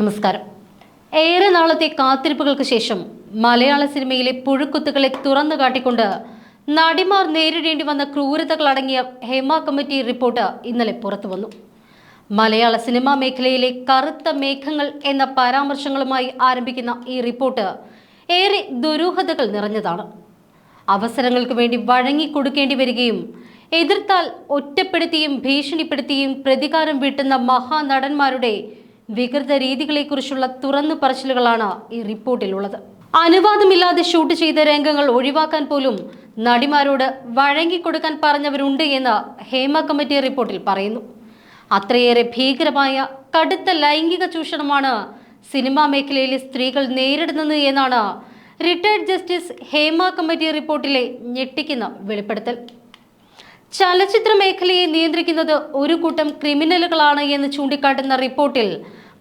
നമസ്കാരം. ഏറെ നാളത്തെ കാത്തിരിപ്പുകൾക്ക് ശേഷം മലയാള സിനിമയിലെ പുഴുക്കുത്തുകളെ തുറന്നു കാട്ടിക്കൊണ്ട് നടിമാർ നേരിടേണ്ടി വന്ന ക്രൂരതകളടങ്ങിയ ഹേമ കമ്മിറ്റി റിപ്പോർട്ട് ഇന്നലെ പുറത്തു വന്നു. മലയാള സിനിമാ മേഖലയിലെ കറുത്ത മേഘങ്ങൾ എന്ന പരാമർശങ്ങളുമായി ആരംഭിക്കുന്ന ഈ റിപ്പോർട്ട് ഏറെ ദുരൂഹതകൾ നിറഞ്ഞതാണ്. അവസരങ്ങൾക്ക് വേണ്ടി വഴങ്ങിക്കൊടുക്കേണ്ടി വരികയും എതിർത്താൽ ഒറ്റപ്പെടുത്തിയും ഭീഷണിപ്പെടുത്തിയും പ്രതികാരം വീട്ടുന്ന മഹാനടന്മാരുടെ വികൃത രീതികളെക്കുറിച്ചുള്ള തുറന്നു പറച്ചിലുകളാണ് ഈ റിപ്പോർട്ടിലുള്ളത്. അനുവാദമില്ലാതെ ഷൂട്ട് ചെയ്ത രംഗങ്ങൾ ഒഴിവാക്കാൻ പോലും നടിമാരോട് വഴങ്ങിക്കൊടുക്കാൻ പറഞ്ഞവരുണ്ട് എന്ന് ഹേമ കമ്മിറ്റി റിപ്പോർട്ടിൽ പറയുന്നു. അത്രയേറെ ഭീകരമായ കടുത്ത ലൈംഗിക ചൂഷണമാണ് സിനിമാ മേഖലയിലെ സ്ത്രീകൾ നേരിടുന്നത് എന്നാണ് റിട്ടയർഡ് ജസ്റ്റിസ് ഹേമ കമ്മിറ്റി റിപ്പോർട്ടിലെ ഞെട്ടിക്കുന്ന വെളിപ്പെടുത്തൽ. ചലച്ചിത്ര മേഖലയെ നിയന്ത്രിക്കുന്നത് ഒരു കൂട്ടം ക്രിമിനലുകളാണ് എന്ന് ചൂണ്ടിക്കാട്ടുന്ന റിപ്പോർട്ടിൽ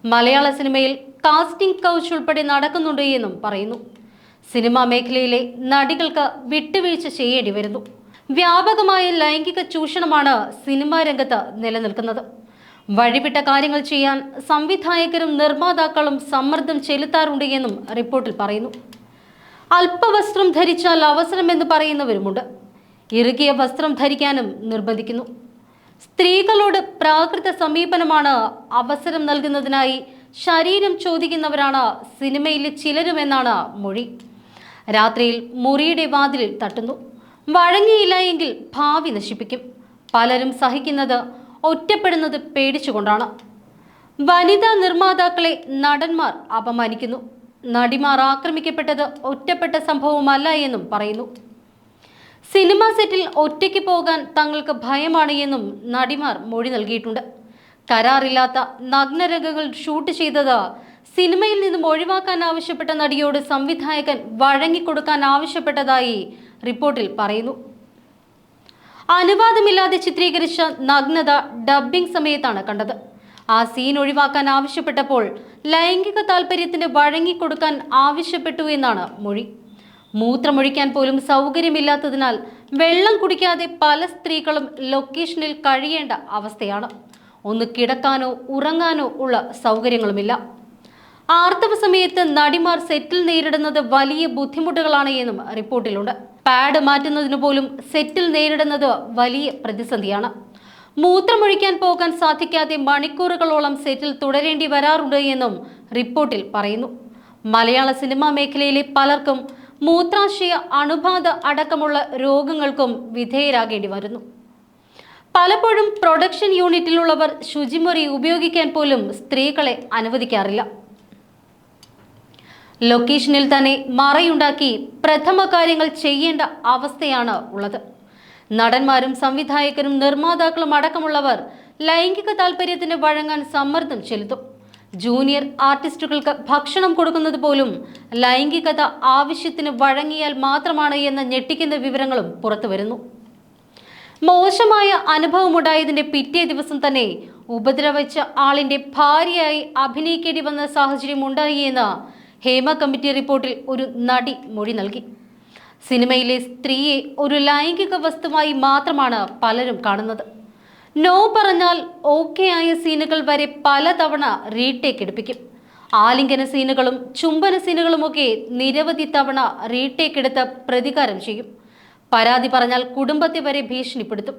മലയാള സിനിമയിൽ കാസ്റ്റിംഗ് കൗച്ച് ഉൾപ്പെടെ നടക്കുന്നുണ്ട് എന്നും പറയുന്നു. സിനിമാ മേഖലയിലെ നടികൾക്ക് വിട്ടുവീഴ്ച ചെയ്യേണ്ടി വരുന്നു. വ്യാപകമായ ലൈംഗിക ചൂഷണമാണ് സിനിമാ രംഗത്ത് നിലനിൽക്കുന്നത്. വഴിവിട്ട കാര്യങ്ങൾ ചെയ്യാൻ സംവിധായകരും നിർമ്മാതാക്കളും സമ്മർദ്ദം ചെലുത്താറുണ്ട് എന്നും റിപ്പോർട്ടിൽ പറയുന്നു. അല്പവസ്ത്രം ധരിച്ചാൽ അവസരമെന്ന് പറയുന്നവരുമുണ്ട്. ഇറുകിയ വസ്ത്രം ധരിക്കാനും നിർബന്ധിക്കുന്നു. സ്ത്രീകളോട് പ്രാകൃത സമീപനമാണ് അവസരം നൽകുന്നതിനായി ശരീരം ചോദിക്കുന്നവരാണ് സിനിമയിലെ ചിലരുമെന്നാണ് മൊഴി. രാത്രിയിൽ മുറിയുടെ വാതിലിൽ തട്ടുന്നു. വഴങ്ങിയില്ല എങ്കിൽ ഭാവി നശിപ്പിക്കും. പലരും സഹിക്കുന്നത് ഒറ്റപ്പെടുന്നത് പേടിച്ചുകൊണ്ടാണ്. വനിതാ നിർമ്മാതാക്കളെ നടന്മാർ അപമാനിക്കുന്നു. നടിമാർ ആക്രമിക്കപ്പെട്ടത് ഒറ്റപ്പെട്ട സംഭവമല്ല എന്നും പറയുന്നു. സിനിമാ സെറ്റിൽ ഒറ്റയ്ക്ക് പോകാൻ തങ്ങൾക്ക് ഭയമാണ് എന്നും നടിമാർ മൊഴി നൽകിയിട്ടുണ്ട്. കരാറില്ലാത്ത നഗ്നരേഖകൾ ഷൂട്ട് ചെയ്തത് സിനിമയിൽ നിന്നും ഒഴിവാക്കാൻ ആവശ്യപ്പെട്ട നടിയോട് സംവിധായകൻ വഴങ്ങിക്കൊടുക്കാൻ ആവശ്യപ്പെട്ടതായി റിപ്പോർട്ടിൽ പറയുന്നു. അനുവാദമില്ലാതെ ചിത്രീകരിച്ച നഗ്നത ഡബ്ബിംഗ് സമയത്താണ് കണ്ടത്. ആ സീൻ ഒഴിവാക്കാൻ ആവശ്യപ്പെട്ടപ്പോൾ ലൈംഗിക താല്പര്യത്തിന് വഴങ്ങിക്കൊടുക്കാൻ ആവശ്യപ്പെട്ടു എന്നാണ് മൊഴി. മൂത്രമൊഴിക്കാൻ പോലും സൗകര്യമില്ലാത്തതിനാൽ വെള്ളം കുടിക്കാതെ പല സ്ത്രീകളും ലൊക്കേഷനിൽ കഴിയേണ്ട അവസ്ഥയാണ്. ഒന്ന് കിടക്കാനോ ഉറങ്ങാനോ ഉള്ള സൗകര്യങ്ങളുമില്ല. ആർത്തവ സമയത്ത് നടിമാർ സെറ്റിൽ നേരിടുന്നത് വലിയ ബുദ്ധിമുട്ടുകളാണ് എന്നും റിപ്പോർട്ടിലുണ്ട്. പാഡ് മാറ്റുന്നതിന് പോലും സെറ്റിൽ നേരിടുന്നത് വലിയ പ്രതിസന്ധിയാണ്. മൂത്രമൊഴിക്കാൻ പോകാൻ സാധിക്കാതെ മണിക്കൂറുകളോളം സെറ്റിൽ തുടരേണ്ടി വരാറുണ്ട് എന്നും റിപ്പോർട്ടിൽ പറയുന്നു. മലയാള സിനിമാ മേഖലയിലെ പലർക്കും മൂത്രാശയ അണുബാധ അടക്കമുള്ള രോഗങ്ങൾക്കും വിധേയരാകേണ്ടി വരുന്നു. പലപ്പോഴും പ്രൊഡക്ഷൻ യൂണിറ്റിലുള്ളവർ ശുചിമുറി ഉപയോഗിക്കാൻ പോലും സ്ത്രീകളെ അനുവദിക്കാറില്ല. ലൊക്കേഷനിൽ തന്നെ മറയുണ്ടാക്കി പ്രഥമ കാര്യങ്ങൾ ചെയ്യേണ്ട അവസ്ഥയാണ് ഉള്ളത്. നടന്മാരും സംവിധായകരും നിർമ്മാതാക്കളും അടക്കമുള്ളവർ ലൈംഗിക താല്പര്യത്തിന് വഴങ്ങാൻ സമ്മർദ്ദം ചെലുത്തും. ജൂനിയർ ആർട്ടിസ്റ്റുകൾക്ക് ഭക്ഷണം കൊടുക്കുന്നത് പോലും ലൈംഗികത ആവശ്യത്തിന് വഴങ്ങിയാൽ മാത്രമാണ് എന്ന ഞെട്ടിക്കുന്ന വിവരങ്ങളും പുറത്തുവരുന്നു മോശമായ അനുഭവമുണ്ടായതിന്റെ പിറ്റേ ദിവസം തന്നെ ഉപദ്രവിച്ച ആളിന്റെ ഭാര്യയായി അഭിനയിക്കേണ്ടി വന്ന സാഹചര്യം ഉണ്ടായി എന്ന് ഹേമ കമ്മിറ്റി റിപ്പോർട്ടിൽ ഒരു നടി മൊഴി നൽകി. സിനിമയിലെ സ്ത്രീയെ ഒരു ലൈംഗിക വസ്തുവായി മാത്രമാണ് പലരും കാണുന്നത്. നോ പറഞ്ഞാൽ ഓക്കെ ആയ സീനുകൾ വരെ പലതവണ റീടേക്ക് എടുപ്പിക്കും. ആലിംഗന സീനുകളും ചുംബന സീനുകളുമൊക്കെ നിരവധി തവണ റീടേക്ക് എടുത്ത് പ്രതികാരം ചെയ്യും. പരാതി പറഞ്ഞാൽ കുടുംബത്തെ വരെ ഭീഷണിപ്പെടുത്തും.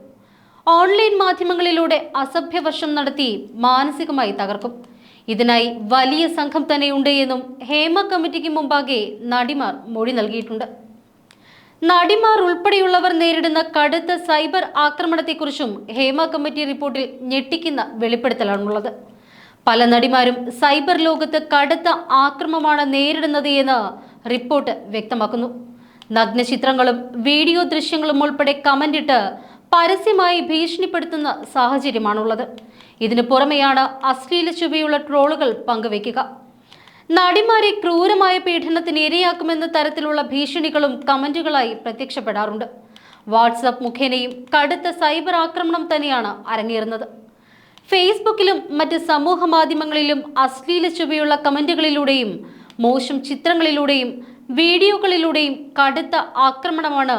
ഓൺലൈൻ മാധ്യമങ്ങളിലൂടെ അസഭ്യവർഷം നടത്തി മാനസികമായി തകർക്കും. ഇതിനായി വലിയ സംഘം തന്നെയുണ്ട് എന്നും ഹേമ കമ്മിറ്റിക്ക് മുമ്പാകെ നടിമാർ മൊഴി നൽകിയിട്ടുണ്ട്. നടിമാർ ഉൾപ്പെടെയുള്ളവർ നേരിടുന്ന കടുത്ത സൈബർ ആക്രമണത്തെക്കുറിച്ചും ഹേമ കമ്മിറ്റി റിപ്പോർട്ടിൽ ഞെട്ടിക്കുന്ന വെളിപ്പെടുത്തലാണുള്ളത്. പല നടിമാരും സൈബർ ലോകത്ത് കടുത്ത ആക്രമമാണ് നേരിടുന്നത് എന്ന് റിപ്പോർട്ട് വ്യക്തമാക്കുന്നു. നഗ്ന ചിത്രങ്ങളും വീഡിയോ ദൃശ്യങ്ങളും ഉൾപ്പെടെ കമന്റിട്ട് പരസ്യമായി ഭീഷണിപ്പെടുത്തുന്ന സാഹചര്യമാണുള്ളത്. ഇതിനു പുറമെയാണ് അശ്ലീല ചുവയുള്ള ട്രോളുകൾ പങ്കുവയ്ക്കുക. നടിമാരെ ക്രൂരമായ പീഡനത്തിന് ഇരയാക്കുമെന്ന തരത്തിലുള്ള ഭീഷണികളും കമന്റുകളായി പ്രത്യക്ഷപ്പെടാറുണ്ട്. വാട്സപ്പ് മുഖേനയും കടുത്ത സൈബർ ആക്രമണം തന്നെയാണ് അരങ്ങേറുന്നത്. ഫേസ്ബുക്കിലും മറ്റ് സമൂഹ മാധ്യമങ്ങളിലും അശ്ലീല ചുവയുള്ള കമന്റുകളിലൂടെയും മോശം ചിത്രങ്ങളിലൂടെയും വീഡിയോകളിലൂടെയും കടുത്ത ആക്രമണമാണ്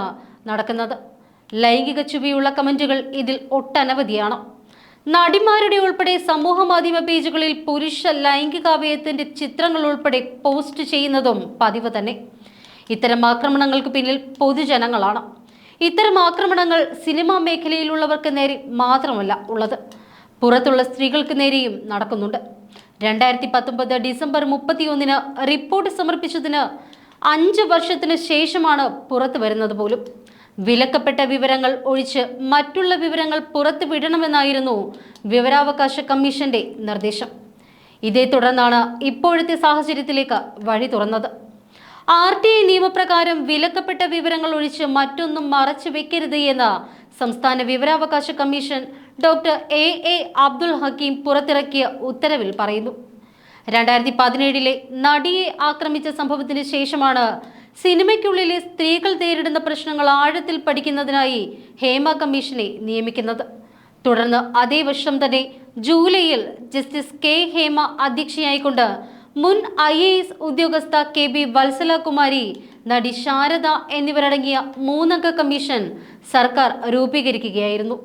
നടക്കുന്നത്. ലൈംഗിക ചുവയുള്ള കമന്റുകൾ ഇതിൽ ഒട്ടനവധിയാണ്. നടിമാരുടെ ഉൾപ്പെടെ സമൂഹ മാധ്യമ പേജുകളിൽ പുരുഷ ലൈംഗികാവയത്തിന്റെ ചിത്രങ്ങൾ ഉൾപ്പെടെ പോസ്റ്റ് ചെയ്യുന്നതും പതിവ് തന്നെ. ഇത്തരം ആക്രമണങ്ങൾക്ക് പിന്നിൽ പൊതുജനങ്ങളാണ്. ഇത്തരം ആക്രമണങ്ങൾ സിനിമാ മേഖലയിലുള്ളവർക്ക് നേരെ മാത്രമല്ല ഉള്ളത്. പുറത്തുള്ള സ്ത്രീകൾക്ക് നേരെയും നടക്കുന്നുണ്ട്. രണ്ടായിരത്തി പത്തൊമ്പത് ഡിസംബർ മുപ്പത്തിയൊന്നിന് റിപ്പോർട്ട് സമർപ്പിച്ചതിന് അഞ്ച് വർഷത്തിന് ശേഷമാണ് പുറത്തു വരുന്നത് പോലും. വിലക്കപ്പെട്ട വിവരങ്ങൾ ഒഴിച്ച് മറ്റുള്ള വിവരങ്ങൾ പുറത്തുവിടണമെന്നായിരുന്നു വിവരാവകാശ കമ്മീഷന്റെ നിർദ്ദേശം. ഇതേ തുടർന്നാണ് ഇപ്പോഴത്തെ സാഹചര്യത്തിലേക്ക് വഴി തുറന്നത്. ആർ ടി ഐ നിയമപ്രകാരം വിലക്കപ്പെട്ട വിവരങ്ങൾ ഒഴിച്ച് മറ്റൊന്നും മറച്ചു വെക്കരുത് എന്ന് സംസ്ഥാന വിവരാവകാശ commission doctor A A Abdul Hakeem പുറത്തിറക്കിയ ഉത്തരവിൽ പറയുന്നു. രണ്ടായിരത്തി പതിനേഴിലെ നടിയെ ആക്രമിച്ച സംഭവത്തിന് ശേഷമാണ് സിനിമയ്ക്കുള്ളിലെ സ്ത്രീകൾ നേരിടുന്ന പ്രശ്നങ്ങൾ ആഴത്തിൽ പഠിക്കുന്നതിനായി ഹേമ കമ്മീഷനെ നിയമിക്കുന്നത്. തുടർന്ന് അതേ വർഷം തന്നെ ജൂലൈയിൽ ജസ്റ്റിസ് കെ ഹേമ അധ്യക്ഷയായിക്കൊണ്ട് മുൻ ഐ എ എസ് ഉദ്യോഗസ്ഥ കെ ബി വത്സല കുമാരി നടി ശാരദ എന്നിവരടങ്ങിയ മൂന്നംഗ കമ്മീഷൻ സർക്കാർ രൂപീകരിക്കുകയായിരുന്നു.